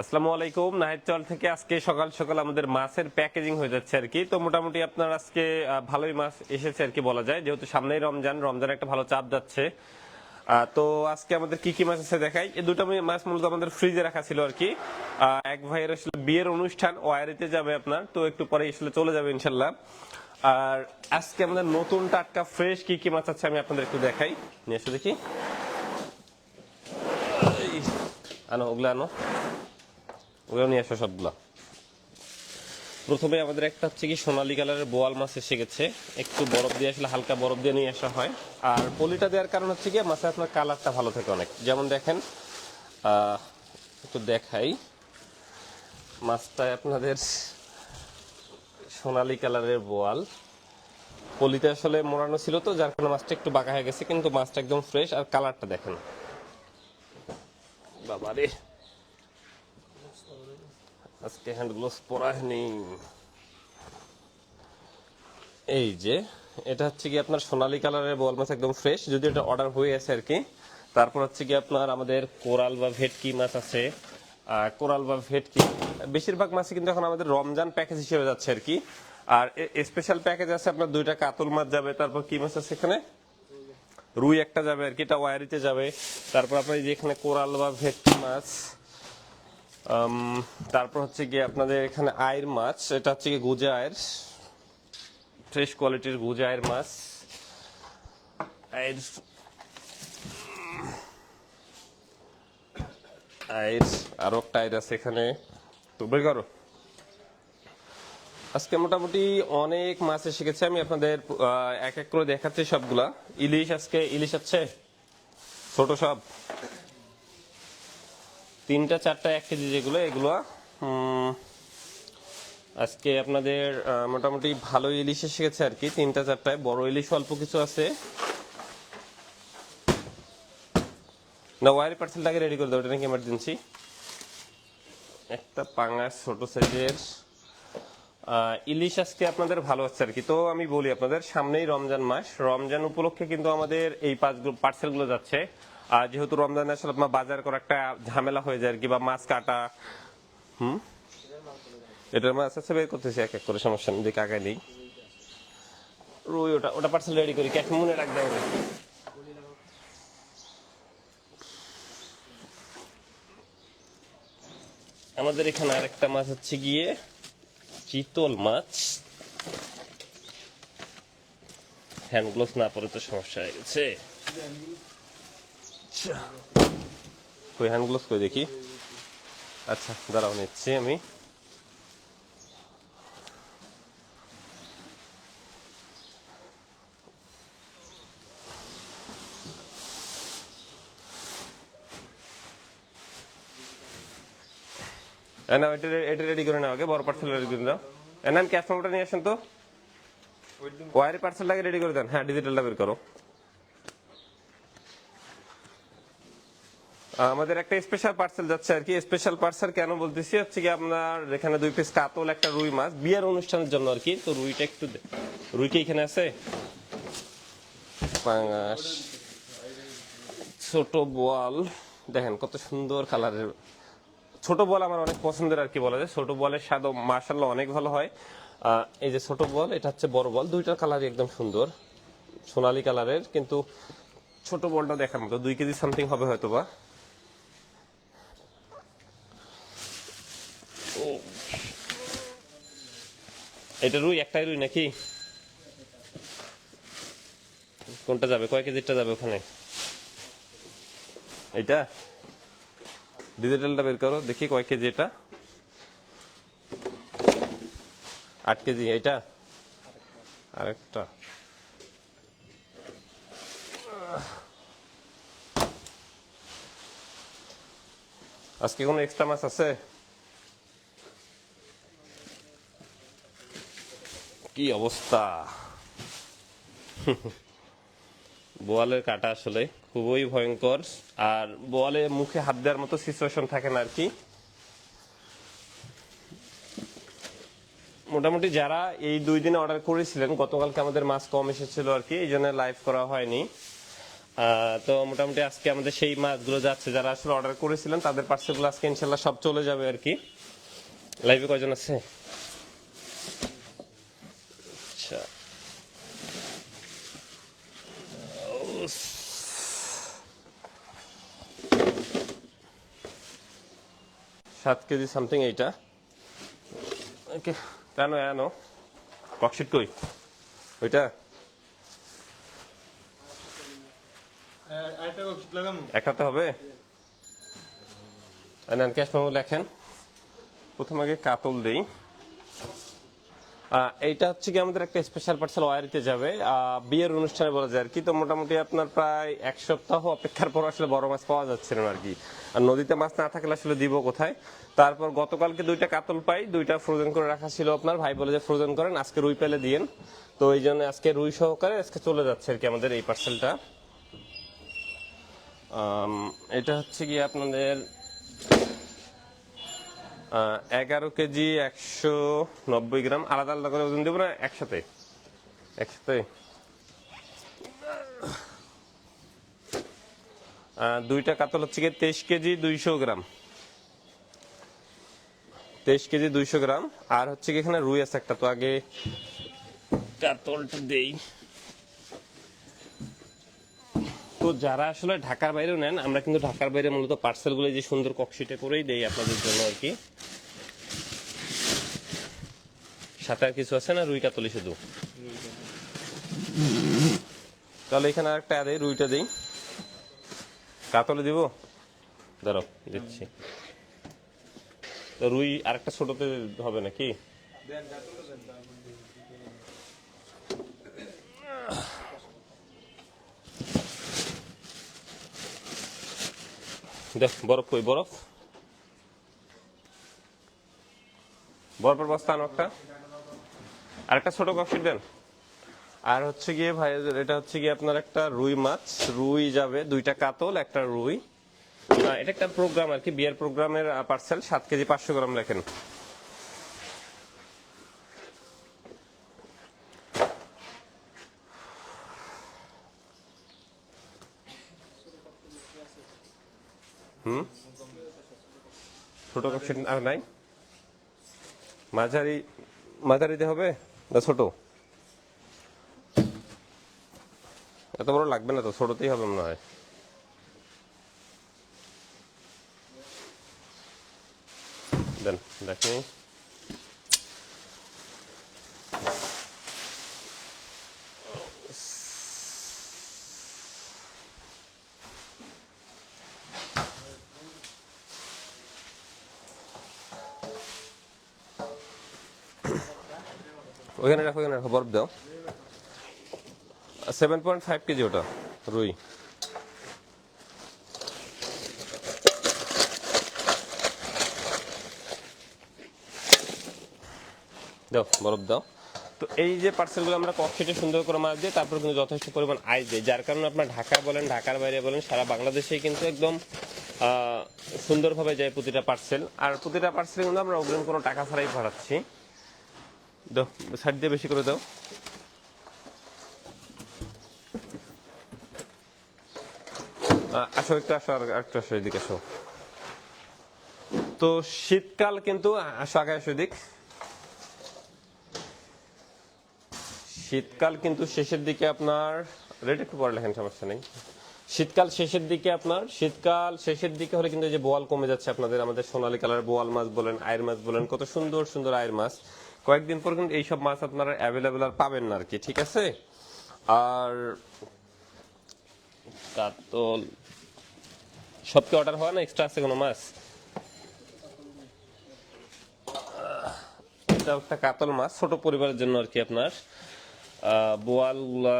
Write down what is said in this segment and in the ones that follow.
আসসালামু আলাইকুম। নাহিদ চল থেকে আজকে সকাল সকাল আমাদের মাছের প্যাকেজিং হয়ে যাচ্ছে আর কি। তো মোটামুটি আপনার আজকে ভালোই মাছ এসেছে আর কি বলা যায়। যেহেতু সামনেই রমজান রমজান একটা ভালো চাপ যাচ্ছে। তো আজকে আমাদের কি কি মাছ আছে দেখাই। এই দুটো মাছ মূলত আমাদের ফ্রিজে রাখা ছিল আর কি। এক ভাইয়ের আসলে বিয়ের অনুষ্ঠান ওয়ারিতে যাবে আপনার। তো একটু পরে আসলে চলে যাবে ইনশাল্লাহ। আর আজকে আমাদের নতুন টাটকা ফ্রেশ কি কি মাছ আছে আমি আপনাদের একটু দেখাই। নিয়ে এসে দেখি। আনো, ওগুলো আনো। ওগুলো নিয়ে আসো সবগুলো প্রথমে আমাদের একটা হচ্ছে কি সোনালী কালারের বোয়াল মাছ এসে গেছে। একটু বরফ দিয়ে আসলে হালকা বরফ দিয়ে নিয়ে আসা হয়। আর পলিটা দেওয়ার কারণ হচ্ছে কি মাছের আপনার কালারটা ভালো থাকে অনেক। যেমন দেখেন একটু দেখাই। মাছটায় আপনাদের সোনালী কালারের বোয়াল। পলিতে আসলে মোড়ানো ছিল তো, যার কারণে মাছটা একটু বাঁকা হয়ে গেছে, কিন্তু মাছটা একদম ফ্রেশ আর কালারটা দেখেন। বাবারে। আজকে হ্যান্ড গ্লোভস পরা নেই এই যে, এটা হচ্ছে কি আপনার সোনালী কালারের বল মাছ একদম ফ্রেশ যদি এটা অর্ডার হয়ে আছে আর কি। তারপর হচ্ছে কি আপনার আমাদের কোরাল বা ভেটকি মাছ আছে। কোরাল বা ভেটকি, বেশিরভাগ মাছই কিন্তু এখন আমাদের রমজান প্যাকেজ হিসেবে যাচ্ছে আর কি। আর স্পেশাল প্যাকেজ আছে, আপনার দুইটা কাতল মাছ যাবে, তারপর কি মাছ আছে এখানে? রুই একটা যাবে আর কি, এটা ওয়ারিতে যাবে। তারপর আপনার যে এখানে কোরাল বা ভেটকি মাছ তারপর হচ্ছে গিয়ে আপনাদের এখানে আয়ের মাছ, এটা হচ্ছে গিয়ে গুজা আয়ের ফ্রেশ কোয়ালিটির গুজা আয়ের মাছ। আয়ের আয়ের আরও একটা আয়ের আছে এখানে। তো বের করো। আজকে মোটামুটি অনেক মাছ এসে গেছে আমি আপনাদের এক এক করে দেখাচ্ছি সবগুলা। ইলিশ আজকে, ইলিশ আছে? ছোট সব। তিনটা, চারটা, এক কেজি যেগুলো, এগুলো আজকে আপনাদের মোটামুটি ভালো ইলিশ এসে গেছে আর কি, তিনটা, চারটায়। বড় ইলিশ, অল্প কিছু আছে। না ওয়ারি পার্সেলটাকে রেডি করে দাও, ওটা নাকি এমার্জেন্সি একটা পাঙাশ ছোট সাইজের। ইলিশ আজকে আপনাদের ভালো হচ্ছে আর কি। তো আমি বলি আপনাদের, সামনেই রমজান মাস। রমজান উপলক্ষে কিন্তু আমাদের এই পার্সেলগুলো যাচ্ছে। যেহেতু রমজান আসলে আপনার বাজার করা একটা ঝামেলা হয়ে যায় আর কি, বা মাছ কাটা, হুম? এটার মাছ আছে, বের করতেছি এক এক করে, সমস্যা নেই, দেখে আগে নেই রুই, ওটা ওটা পার্সেল রেডি করি ক্যাশ মনে রাখ দেওয়া আমাদের এখানে আরেকটা মাছ হচ্ছে গিয়ে চিতল মাছ। হ্যান্ড গ্লোভস না পরে তো সমস্যা হয়ে গেছে। আচ্ছা। ওই হ্যান্ড গ্লোভস করে দেখি। আচ্ছা দাঁড়াও নিচ্ছি আমি। এ নাও, এটা এটা রেডি করে নাও আগে বড় পার্সেল রেডি করে দাও এনান ক্যাশ মেমোটা নিয়ে আসেন তো। ওয়ারি পার্সেলটাকে রেডি করে দেন। হ্যাঁ ডিজিটালটা বের করো। আমাদের একটা স্পেশাল পার্সেল যাচ্ছে আর কি। স্পেশাল পার্সেল কেন বলতেছি? হচ্ছে কি আপনার এখানে দুই পিস কাতল, একটা রুই মাছ। বিয়ের অনুষ্ঠানের জন্য আর কি। তো রুইটা একটু রুই কি এখানে আছে? পাঙাশ। ছোট বোয়াল। দেখেন কত সুন্দর কালারের ছোট বল আমার অনেক পছন্দের আর কি বলা যায়। ছোট বলের স্বাদ মার্শাল্লাহ অনেক ভালো হয়। এই যে ছোট বল এটা হচ্ছে বড় বল দুইটার কালারই একদম সুন্দর। সোনালী কালারের, কিন্তু ছোট বলটা দেখার মতো। দুই কেজি সামথিং হবে হয়তো বা এটা রুই, একটাই রুই নাকি? কোনটা যাবে? কয় কেজিটা যাবে ওখানে? এটা? ডিজিটালটা বের করো, দেখি কয় কেজি এটা। আট কেজি এটা আরেকটা। আজকে কোনো এক্সট্রা মাছ আছে? কি অবস্থা? বোয়ালের কাটা আসলে খুবই ভয়ঙ্কর। আর বোয়ালে মুখে হাত দেওয়ার মতো সিচুয়েশন থাকে না আর কি। মোটামুটি যারা এই দুই দিনে অর্ডার করেছিলেন, গতকালকে আমাদের মাছ কম এসেছিল আর কি, এই জন্য লাইভ করা হয়নি। তো মোটামুটি আজকে আমাদের সেই মাছগুলো যাচ্ছে, যারা আসলে অর্ডার করেছিলেন, তাদের পার্সেলগুলো আজকে ইনশাল্লাহ সব চলে যাবে আর কি। লাইভে কয়জন আছে? আচ্ছা। সাত কেজি সামথিং এইটা। ওকে কেন এনো ককশিট কই? ওইটা? একটাতে হবে? নেন ক্যাশ মেমো লেখেন। প্রথম আগে কাতল দেই। এইটা হচ্ছে কি আমাদের একটা স্পেশাল পার্সেল ওয়ারিতে যাবে। বিয়ের অনুষ্ঠানে বলা যায় আর কি। তো মোটামুটি আপনার প্রায় এক সপ্তাহ অপেক্ষার পর আসলে বড় মাছ পাওয়া যাচ্ছে না আর কি। আর নদীতে মাছ না থাকলে আসলে দিব কোথায়? তারপর গতকালকে দুইটা কাতল পাই, দুইটা ফ্রোজেন করে রাখা ছিল আপনার। ভাই বলে যে ফ্রোজেন করেন, আজকে রুই পেলে দিয়েন। তো এই জন্য আজকে রুই সহকারে আজকে চলে যাচ্ছে আর কি আমাদের এই পার্সেলটা এটা হচ্ছে কি আপনাদের এগারো কেজি একশো নব্বই গ্রাম। আলাদা আলাদা করে ওজন দেবো না, একসাথে? একসাথে? দুইটা কাতল হচ্ছে কি তেইশ কেজি দুইশো গ্রাম। তেইশ কেজি দুইশো গ্রাম। আর হচ্ছে কি এখানে রুই আছে একটা, তো আগে কাতলটা দেই। তো যারা আসলে ঢাকার বাইরেও নেন, আমরা কিন্তু ঢাকার বাইরে মূলত পার্সেলগুলো যে সুন্দর ককশিটে করেই দেই আপনাদের জন্য আর কি। সাথে আর কিছু আছে না? রুই কাতলি শুধু? তাহলে এখানে আরেকটা দেই রুইটা দিই। কাতলে দিব? দাঁড়াও দিচ্ছি। তো রুই আরেকটা ছোটতে হবে নাকি? দেখ, বরফ কই? বরফ? বরফের বস্তা আনো একটা। আর একটা ছোট কফি দেন। আর হচ্ছে গিয়ে ভাই, এটা হচ্ছে গিয়ে আপনার একটা রুই মাছ। রুই যাবে, দুইটা কাতল, একটা রুই। এটা একটা প্রোগ্রাম আর কি, বিয়ের প্রোগ্রামের পার্সেল সাত কেজি পাঁচশো গ্রাম লেখেন। হুম? ছোট ককশিট আর নাই? মাঝারি, মাঝারিতে হবে? না ছোট। এত বড় লাগবে না তো ছোটতেই হবে মনে হয়। দেন দেখি ওইখানে রাখো ওইখানে রাখো, বরফ দাও। সেভেন পয়েন্ট ফাইভ কেজি ওটা, রুই। দাও, বরফ দাও। তো এই যে পার্সেলগুলো আমরা ককশিটে সুন্দর করে মাছ দিই তারপর কিন্তু যথেষ্ট পরিমাণ আয় দিই, যার কারণে আপনার ঢাকা বলেন, ঢাকার বাইরে বলেন, সারা বাংলাদেশেই কিন্তু একদম সুন্দরভাবে যায় প্রতিটা পার্সেল আর প্রতিটা পার্সেল কিন্তু আমরা অগ্রিম কোনো টাকা ছাড়াই পাঠাচ্ছি। দাও, সাইড দিয়ে বেশি করে দাও। আসো, একটু আসো, আর একটু আসো এদিকে আসো। তো শীতকাল কিন্তু আসো, আগে আসো এদিক। শীতকাল কিন্তু শেষের দিকে আপনার, রেট একটু পরে লেখেন, সমস্যা নেই। শীতকাল শেষের দিকে আপনার, শীতকাল শেষের দিকে হলে কিন্তু যে বোয়াল কমে যাচ্ছে আপনাদের, আমাদের সোনালী কালার বোয়াল মাছ বলেন আয়ের মাছ বলেন, কত সুন্দর সুন্দর আয়ের মাছ। কয়েকদিন পর কিন্তু এইসব মাছ আপনারা অ্যাভেলেবেল আর পাবেন না আর কি ঠিক আছে? আর কাতল সব কি অর্ডার হয় না এক্সট্রা আছে কোনো মাছ? এটা একটা কাতল মাছ, ছোট পরিবারের জন্য আর কি আপনার বোয়ালগুলা,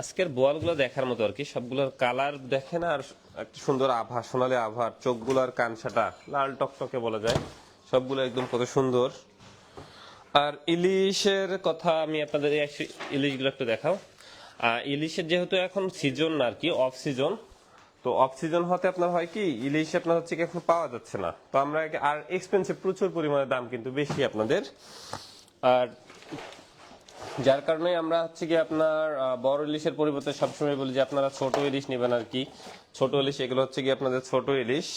আজকের বোয়ালগুলো দেখার মতো আর কি সবগুলোর কালার দেখেন আর একটা সুন্দর আভা, সোনালি আভা চোখগুলোর কানসাটা, লাল টকটকে বলা যায়। সবগুলো একদম কত সুন্দর। আর ইলিশের কথা আমি আপনাদের ইলিশগুলো একটু দেখাও। ইলিশের যেহেতু এখন সিজন না আর কি অফ সিজন তো অফ সিজন হতে আপনার হয় কি, ইলিশ আপনার হচ্ছে কি এখন পাওয়া যাচ্ছে না। তো আমরা আর এক্সপেন্সিভ প্রচুর পরিমাণে দাম কিন্তু বেশি আপনাদের। আর যার কারণে আমরা হচ্ছে কি আপনার বড় ইলিশের পরিবর্তে সবসময় বলি যে আপনারা ছোট ইলিশ নেবেন আর কি। ছোট ইলিশ, এগুলো হচ্ছে কি আপনাদের ছোট ইলিশ।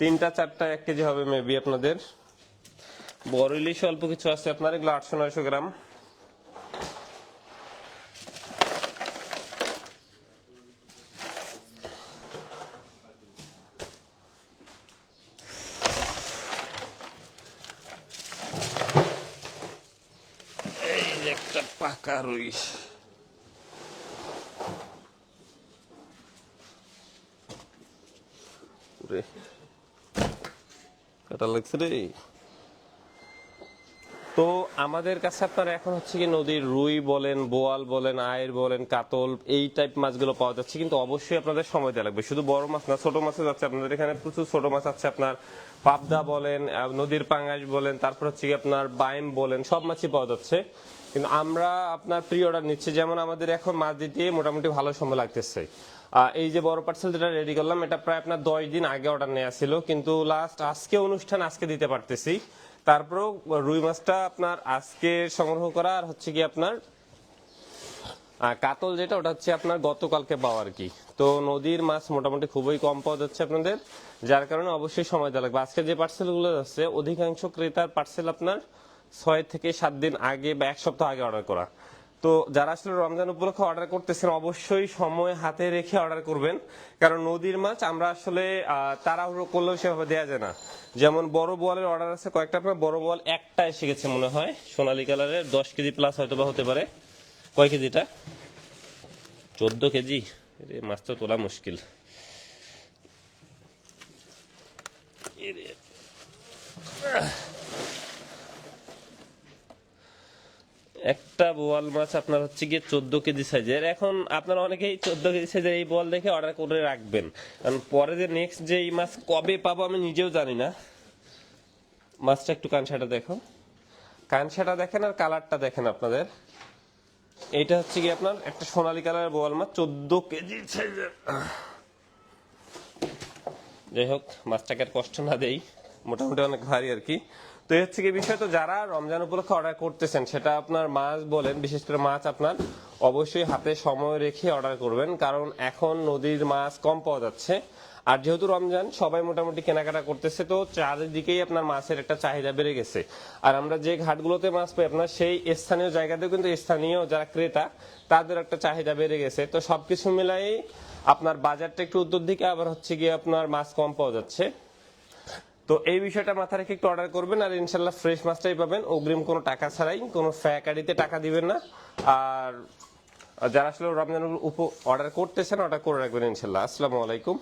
তিনটা, চারটা, এক কেজি হবে মেবি আপনাদের। বড় ইলিশ, অল্প কিছু আছে আপনার, এগুলো আটশো, নয়শো গ্রাম। একটা পাকা রুই। লাগছে রে। তো আমাদের কাছে আপনার এখন হচ্ছে কি নদীর রুই বলেন, বোয়াল বলেন, আয়ের বলেন, কাতল, এই টাইপ মাছগুলো পাওয়া যাচ্ছে। কিন্তু অবশ্যই আপনাদের সময় দেওয়া লাগবে। শুধু বড় মাছ না, ছোট মাছও যাচ্ছে আপনাদের এখানে। প্রচুর ছোট মাছ আছে আপনার। পাবদা বলেন নদীর পাঙ্গাস বলেন, তারপর হচ্ছে কি আপনার বাইম বলেন, সব মাছই পাওয়া যাচ্ছে। কিন্তু আমরা আপনার প্রি অর্ডার নিচ্ছি। যেমন আমাদের এখন মাছ দিতে মোটামুটি ভালো সময় লাগতেছে। এই যে বড় পার্সেল যেটা রেডি করলাম, এটা প্রায় আপনার দশ দিন আগে অর্ডার নেওয়া ছিল। কিন্তু লাস্ট আজকে অনুষ্ঠান, আজকে দিতে পারতেছি। তারপরেও রুই মাছটা আপনার আজকে সংগ্রহ করা, আর হচ্ছে কি আপনার কাতল যেটা, ওটা হচ্ছে আপনার গতকালকে পাওয়া আর কি। তো নদীর মাছ মোটামুটি খুবই কম পাওয়া যাচ্ছে আপনাদের, যার কারণে অবশ্যই সময় দেওয়া লাগবে। আজকে যে পার্সেলগুলো যাচ্ছে অধিকাংশ ক্রেতার পার্সেল আপনার ছয় থেকে সাত দিন আগে বা এক সপ্তাহ আগে অর্ডার করা। তো যারা আসলে রমজান উপলক্ষে অর্ডার করতেছেন, অবশ্যই সময় হাতে রেখে অর্ডার করবেন। কারণ নদীর মাছ আমরা আসলে তাড়াহুড়ো করলেও সেভাবে দেওয়া যায় না। যেমন বড় বোয়ালের অর্ডার আছে কয়েকটা, আপনার বড় বোয়াল একটা এসে গেছে মনে হয়। সোনালী কালারের, দশ কেজি প্লাস হয়তো বা হতে পারে। কয় কেজিটা? চোদ্দ কেজি? মাছ তো তোলা মুশকিল। একটা বোয়াল মাছ আপনার হচ্ছে গিয়ে চোদ্দ কেজি সাইজের। এখন আপনারা অনেকেই চোদ্দ কেজি সাইজের এই বল দেখে অর্ডার করে রাখবেন। কারণ পরে যে নেক্সট যে এই মাছ কবে পাবো আমি নিজেও জানি না। মাছটা একটু কানসাটা দেখো। কানসাটা দেখেন আর কালারটা দেখেন আপনাদের। এইটা হচ্ছে কি আপনার একটা সোনালী কালারের বোয়াল মাছ, চোদ্দ কেজি সাইজের। যাই হোক, মাছটাকে আর কষ্ট না দেই। মোটামুটি অনেক ভারী আর কি। তো এই হচ্ছে কি বিষয় তো যারা রমজান উপলক্ষে অর্ডার করতেছেন, সেটা আপনার মাছ বলেন, বিশেষ করে মাছ আপনার অবশ্যই হাতে সময় রেখে অর্ডার করবেন। কারণ এখন নদীর মাছ কম পাওয়া যাচ্ছে। আর যেহেতু রমজান, সবাই মোটামুটি কেনাকাটা করতেছে, তো চারিদিকেই আপনার মাছের একটা চাহিদা বেড়ে গেছে। আর আমরা যে ঘাটগুলোতে মাছ পাই, আপনার সেই স্থানীয় জায়গাতেও কিন্তু স্থানীয় যারা ক্রেতা, তাদের একটা চাহিদা বেড়ে গেছে। তো সবকিছু মিলাই আপনার বাজারটা একটু উত্তর দিকে, আবার হচ্ছে গিয়ে আপনার মাছ কম পাওয়া যাচ্ছে। তো এই বিষয়টা মাথায় রেখে একটু অর্ডার করবেন আর ইনশাল্লাহ ফ্রেশ মাছটাই পাবেন। অগ্রিম কোনো টাকা ছাড়াই, কোনো ফ্যাকারিতে টাকা দিবেন না। আর যারা আসলে রমজান উপ অর্ডার করতেছেন অর্ডার করে রাখবেন ইনশাল্লাহ আসসালামু আলাইকুম।